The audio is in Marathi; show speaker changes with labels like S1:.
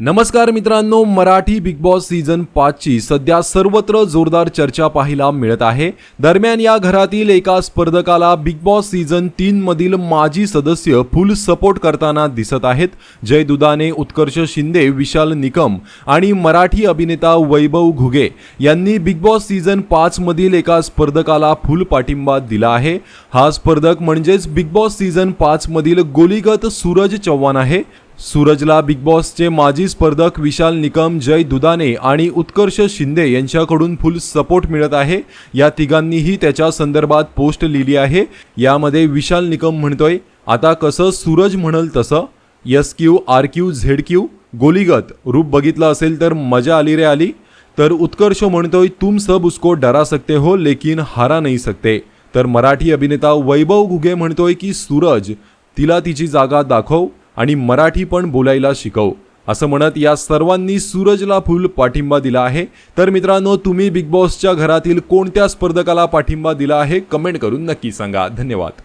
S1: नमस्कार मित्रांनो मराठी बिग बॉस सीझन पाचची सध्या सर्वत्र जोरदार चर्चा पाहायला मिळत आहे. दरम्यान या घरातील एका स्पर्धकाला बिग बॉस सीझन तीन मधील माजी सदस्य फुल सपोर्ट करताना दिसत आहेत. जय दुदाने उत्कर्ष शिंदे विशाल निकम आणि मराठी अभिनेता वैभव घुगे यांनी बिग बॉस सीझन पाच मधील एका स्पर्धकाला फुल पाठिंबा दिला आहे. हा स्पर्धक म्हणजेच बिग बॉस सीझन पाच मधील गोलीगत सूरज चव्हाण आहे. सूरजला बिग बॉसचे माजी स्पर्धक विशाल निकम जय दुदाने आणि उत्कर्ष शिंदे यांच्याकडून फुल सपोर्ट मिळत आहे. या तिघांनीही त्याच्या संदर्भात पोस्ट लिहिली आहे. यामध्ये विशाल निकम म्हणतोय आता कसं सूरज म्हणल तसं. Yes Q R Q Z Q गोलीगत. रूप बघितलं असेल तर मजा आली रे आली. तर उत्कर्ष म्हणतोय तुम सब उसको डरा सकते हो लेकिन हारा नाही सकते. तर मराठी अभिनेता वैभव घुगे म्हणतोय की सूरज तिला तिची जागा दाखव. आणि मराठी पण बोलायला शिकव असं म्हणत या सर्वांनी सूरजला फुल पाठिंबा दिला आहे. तर मित्रांनो तुम्ही बिग बॉसच्या घरातील कोणत्या स्पर्धकाला पाठिंबा दिला आहे कमेंट करून नक्की सांगा. धन्यवाद.